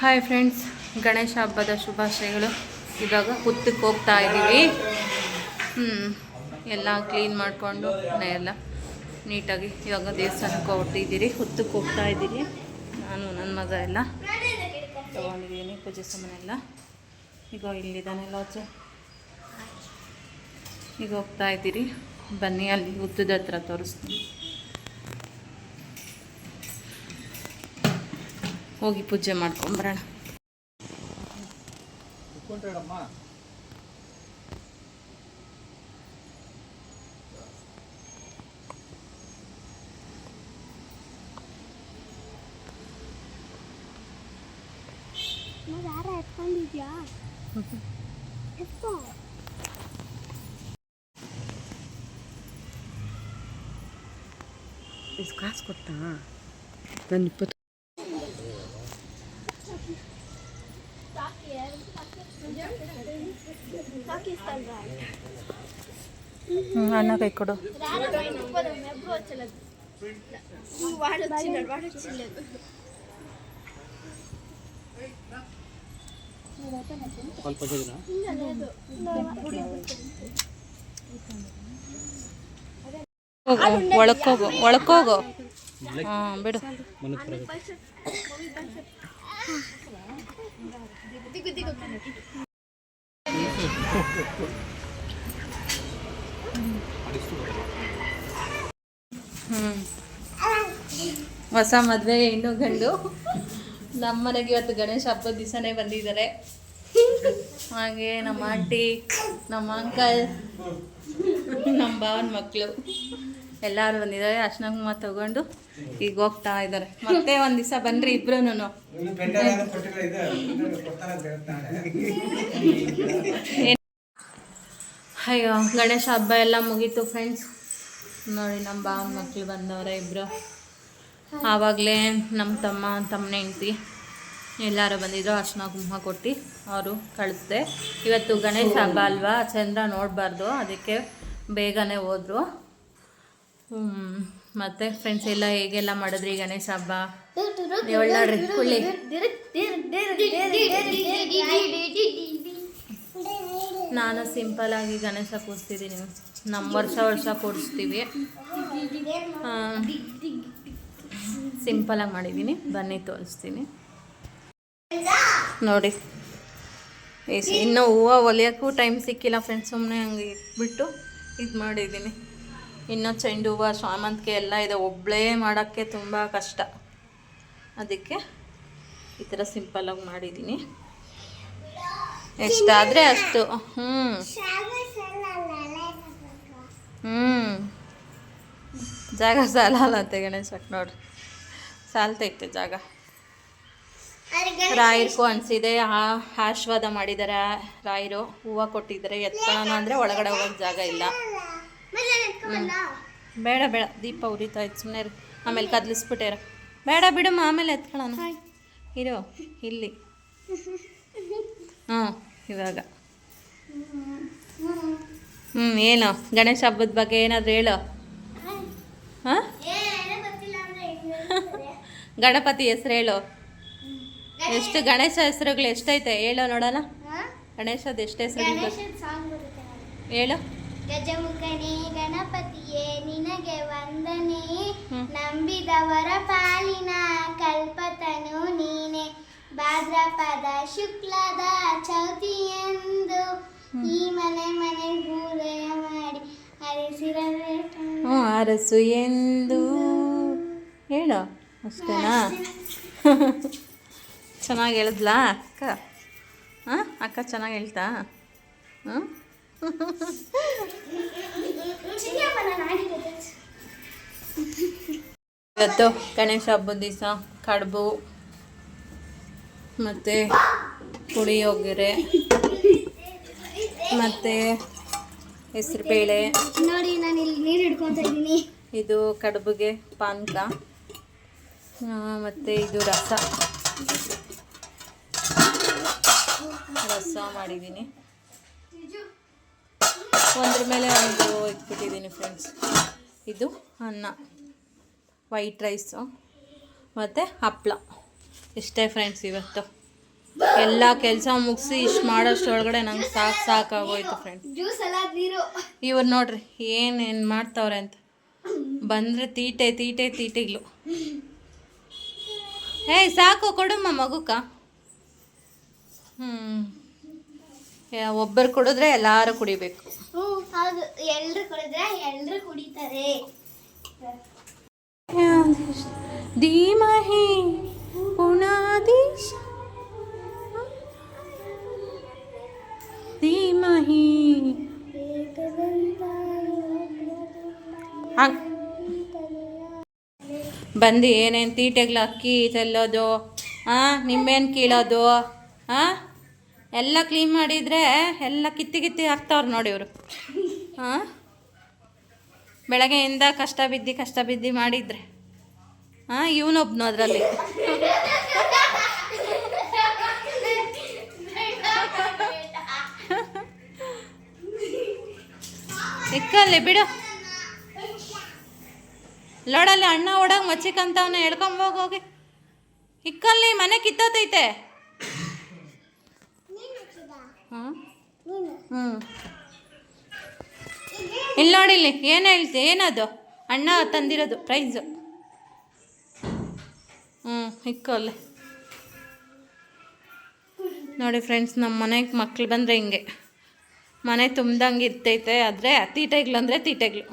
Hi friends Ganesha ಹಬ್ಬದ ಶುಭಾಶಯಗಳು. ಇವಾಗ ಹುತ್ತಕ್ಕೆ ಹೋಗ್ತಾ ಇದ್ದೀವಿ. ಎಲ್ಲ ಕ್ಲೀನ್ ಮಾಡಿಕೊಂಡು ಎಲ್ಲ ನೀಟಾಗಿ ಇವಾಗ ದೇವಸ್ಥಾನಕ್ಕೆ ಹೊರಟಿದ್ದೀರಿ. ಹುತ್ತಕ್ಕೆ ಹೋಗ್ತಾ ಇದ್ದೀರಿ. ನಾನು, ನನ್ನ ಮಗ ಎಲ್ಲ ತೊಗೊಂಡಿದ್ದೀನಿ ಪೂಜೆ ಸಾಮಾನೆಲ್ಲ ಈಗ ಇಲ್ಲಿದ್ದಾನೆ ಲಾಜು ಈಗ ಹೋಗ್ತಾ ಇದ್ದೀರಿ. ಬನ್ನಿ, ಅಲ್ಲಿ ಹುತ್ತದ ಹತ್ರ ತೋರಿಸ್ತೀನಿ. ಹೋಗಿ ಪೂಜೆ ಮಾಡ್ಕೊಂಬರೋಣ ಕಾಸು ಕೊಟ್ಟ ನಾನು ಇಪ್ಪತ್ತು ಹ್ಞೂ ಅಣ್ಣ ಕೈ ಕೊಡು. ಹೋಗು ಒಳಕೋಗು ಒಳಕೋಗು ಹಾಂ ಬಿಡು. ಹೊಸ ಮದುವೆ ಹೆಣ್ಣು ಗಂಡು. ನಮ್ಮ ಮನೆಗೆ ಇವತ್ತು ಗಣೇಶ ಹಬ್ಬದ ದಿವಸನೇ ಬಂದಿದ್ದಾರೆ. ಹಾಗೆ ನಮ್ಮ ಆಂಟಿ ನಮ್ಮ ಅಂಕಲ್ ನಮ್ಮ ಭಾವನ ಮಕ್ಕಳು ಎಲ್ಲರೂ ಬಂದಿದ್ದಾರೆ. ಅರ್ಶನ ಕುಂಕುಮ ತಗೊಂಡು ಈಗ ಹೋಗ್ತಾ ಇದ್ದಾರೆ. ಮತ್ತೆ ಒಂದು ದಿವಸ ಬನ್ರಿ ಇಬ್ರು ಅಯ್ಯೋ ಗಣೇಶ ಹಬ್ಬ ಎಲ್ಲ ಮುಗೀತು ಫ್ರೆಂಡ್ಸ್ ನೋಡಿ ನಮ್ಮ ಬಾ ಮಕ್ಕಳು ಬಂದವ್ರೆ ಇಬ್ಬರು ಆವಾಗಲೇ ನಮ್ಮ ತಮ್ಮ ತಮ್ಮನ ಹೆಂಡ್ತಿ ಎಲ್ಲರೂ ಬಂದಿದ್ರು ಅರ್ಶನ ಕುಂಕುಮ ಕೊಟ್ಟು ಅವರು ಕಳಿಸ್ದೆ ಇವತ್ತು ಗಣೇಶ ಹಬ್ಬ ಅಲ್ವಾ ಚಂದ್ರ ನೋಡಬಾರ್ದು ಅದಕ್ಕೆ ಬೇಗನೆ ಹೋದರು ಮತ್ತು ಫ್ರೆಂಡ್ಸ್ ಎಲ್ಲ ಹೇಗೆಲ್ಲ ಮಾಡಿದ್ರಿ ಗಣೇಶ ಹಬ್ಬ ಒಳ್ಳಾಡ್ರಿ ಕುಳ್ಳಿ ನಾನು ಸಿಂಪಲ್ ಆಗಿ ಗಣೇಶ ಕೂರಿಸ್ತಿದ್ದೀನಿ. ನಮ್ಮ ವರ್ಷ ವರ್ಷ ಕೂರಿಸ್ತೀವಿ. ಸಿಂಪಲಾಗಿ ಮಾಡಿದ್ದೀನಿ. ಬನ್ನಿ, ತೋರಿಸ್ತೀನಿ. ನೋಡಿ. ಇನ್ನೂ ಹೂವು ಹೊಲಿಯೋಕ್ಕೂ ಟೈಮ್ ಸಿಕ್ಕಿಲ್ಲ ಫ್ರೆಂಡ್ಸ್ ಸುಮ್ಮನೆ ಹಂಗೆ ಇಟ್ಬಿಟ್ಟು ಇದು ಮಾಡಿದ್ದೀನಿ. ಇನ್ನೂ ಚೆಂಡು ಹೂವು, ಸಾಮಂತಿಗೆ ಎಲ್ಲ ಇದೆ. ಒಬ್ಬಳೇ ಮಾಡೋಕ್ಕೆ ತುಂಬ ಕಷ್ಟ. ಅದಕ್ಕೆ ಈ ಥರ ಸಿಂಪಲಾಗಿ ಮಾಡಿದ್ದೀನಿ. ಎಷ್ಟಾದರೆ ಅಷ್ಟು ಹ್ಞೂ ಹ್ಞೂ ಜಾಗ ಸಾಲಲ್ಲ ಅಂತ ಗಣೇಶ್ ನೋಡ್ರಿ. ಸಾಲ್ತೈತೆ ಜಾಗ. ರಾಯರ್ಗೂ ಅನಿಸಿದೆ ಆ ಆಶೀರ್ವಾದ ಮಾಡಿದ್ದಾರೆ ರಾಯರು ಹೂವು ಕೊಟ್ಟಿದ್ದಾರೆ ಎತ್ಕೊಳ್ಳೋಣ ಅಂದರೆ ಒಳಗಡೆ ಹೋಗೋಕ್ಕೆ ಜಾಗ ಇಲ್ಲ. ಬೇಡ ಬೇಡ ದೀಪ ಉರಿತಾ ಇತ್ತು ಸುಮ್ಮನೆ ಆಮೇಲೆ ಕದ್ಲಿಸ್ಬಿಟ್ಟೇರ. ಬೇಡ ಬಿಡಮ್ಮ ಆಮೇಲೆ ಎತ್ಕೊಳ್ಳೋಣ ಇರೋ ಇಲ್ಲಿ. ಹ್ಞೂ ಇವಾಗ. ಹ್ಞೂ ಏನು? ಗಣೇಶ ಹಬ್ಬದ ಬಗ್ಗೆ ಏನಾದರೂ ಹೇಳು. ಹಾಂ? ಗಣಪತಿ ಹೆಸ್ರು ಹೇಳು. ಎಷ್ಟು ಗಣೇಶ ಹೆಸರುಗಳು ಎಷ್ಟೈತೆ? ಹೇಳೋ ನೋಡೋಣ. ಗಣೇಶದ ಎಷ್ಟು ಹೆಸರುಗಳು ಹೇಳು. ಗಜಮುಖನೇ ಗಣಪತಿಯೇ ನಿನಗೆ ವಂದನೆ. ನಂಬಿದವರ ಪಾಲಿನ ಕಲ್ಪತನು ನೀನೆ ಭಾದ್ರಪದ ಶುಕ್ಲದ ಚೌತಿಯಂದು ಈ ಮನೆ ಮನೆ ಪೂಜೆಯ ಮಾಡಿ ಹ್ಞೂ ಅರಸು ಎಂದು. ಹೇಳು ಅಷ್ಟೇನಾ? ಚೆನ್ನಾಗಿ ಹೇಳಿದ್ಲಾ ಅಕ್ಕ? ಹಾಂ ಅಕ್ಕ ಚೆನ್ನಾಗಿ ಹೇಳ್ತಾ? ಹಾಂ? ಇವತ್ತು ಗಣೇಶ ಹಬ್ಬದ ದಿವಸ ಕಡುಬು. ಮತ್ತು ಪುಳಿಯೋಗರೆ ಮತ್ತು ಹೆಸರುಬೇಳೆ ನೋಡಿ ನಾನು ಇಲ್ಲಿ ನೀರು ಹಿಡ್ಕೊಂತ ಇದ್ದೀನಿ. ಇದು ಕಡುಬಿಗೆ ಪಾನಕ ಮತ್ತು ಇದು ರಸ. ರಸ ಮಾಡಿದ್ದೀನಿ. ಒಂದ್ರ ಮೇಲೆ ಒಂದು ಇಟ್ಬಿಟ್ಟಿದ್ದೀನಿ ಫ್ರೆಂಡ್ಸ್ ಇದು ಅನ್ನ. ವೈಟ್ ರೈಸು ಮತ್ತು ಹಪ್ಪಳ ಇಷ್ಟೇ ಫ್ರೆಂಡ್ಸ್ ಇವತ್ತು. ಎಲ್ಲ ಕೆಲಸ ಮುಗಿಸಿ ಇಷ್ಟು ಮಾಡೋಷ್ಟೊಳಗಡೆ ನಂಗೆ ಸಾಕು ಸಾಕಾಗೋಯ್ತು ಫ್ರೆಂಡ್ಸ್ ಇವ್ರು ನೋಡ್ರಿ ಏನೇನು ಮಾಡ್ತಾವ್ರೆ ಅಂತ. ಬಂದರೆ ತೀಟೆ ತೀಟೆ ತೀಟೆಗ್ಲು. ಏಯ್ ಸಾಕು ಕೊಡಮ್ಮ ಮಗುಕ ಹ್ಞೂ ಒಬ್ಬರು ಕುಡಿದ್ರೆ ಎಲ್ಲರೂ ಕುಡಿಬೇಕು. ಕುಡಿತಾರೆ. ಧೀಮಹಿ ಬಂದು ಏನೇನು ತೀಟೆಗಳು ಅಕ್ಕಿ ತೆಲ್ಲೋದು ಹಾಂ ನಿಂಬೇನು ಕೀಳೋದು ಹಾಂ ಎಲ್ಲ ಕ್ಲೀನ್ ಮಾಡಿದರೆ ಎಲ್ಲ ಕಿತ್ತಿ ಕಿತ್ತಿ ಹಾಕ್ತಾವ್ರು ನೋಡಿ ಇವರು. ಹಾಂ ಬೆಳಗ್ಗೆಯಿಂದ ಕಷ್ಟ ಬಿದ್ದು ಕಷ್ಟ ಬಿದ್ದು ಮಾಡಿದರೆ ಹಾಂ ಇವನೊಬ್ನು ಅದರಲ್ಲಿ. ಇಕ್ಕಲ್ಲಿ ಬಿಡು. ಲೋಡಲ್ಲಿ ಅಣ್ಣ ಓಡಾಗ ಮಚ್ಚಿಕಂತವನ್ನ ಹೋಗಿ ಇಕ್ಕಲ್ಲಿ ಮನೆ ಕಿತ್ತೋತೈತೆ. ಹ್ಞೂ ಇಲ್ಲಿ ನೋಡಿ ಇಲ್ಲಿ, ಏನು ಹೇಳ್ತಿ, ಏನದು? ಅಣ್ಣ ತಂದಿರೋದು ಪ್ರೈಸು ಹ್ಞೂ ಇಕ್ಕಲ್ಲಿ. ನೋಡಿ ಫ್ರೆಂಡ್ಸ್ ನಮ್ಮ ಮನೆಗೆ ಮಕ್ಳು ಬಂದರೆ ಹಿಂಗೆ. ಮನೆ ತುಂಬ್ದಂಗೆ ಇರ್ತೈತೆ, ಆದರೆ ತೀಟೆಗ್ಳು ಅಂದರೆ ತೀಟೆಗ್ಳು.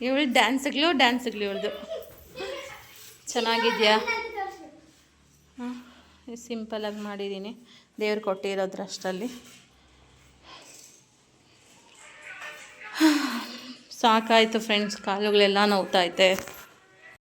ಇವಳು ಡ್ಯಾನ್ಸ್ಗಳು ಡ್ಯಾನ್ಸ್ಗಳು ಇವಳ್ದು. ಚೆನ್ನಾಗಿದೆಯಾ? ಹಾಂ ಸಿಂಪಲಾಗಿ ಮಾಡಿದ್ದೀನಿ ದೇವ್ರು ಕೊಟ್ಟಿರೋದ್ರಷ್ಟರಲ್ಲಿ ಸಾಕಾಯಿತು ಫ್ರೆಂಡ್ಸ್ ಕಾಲುಗಳೆಲ್ಲ ನೋವ್ತೈತೆ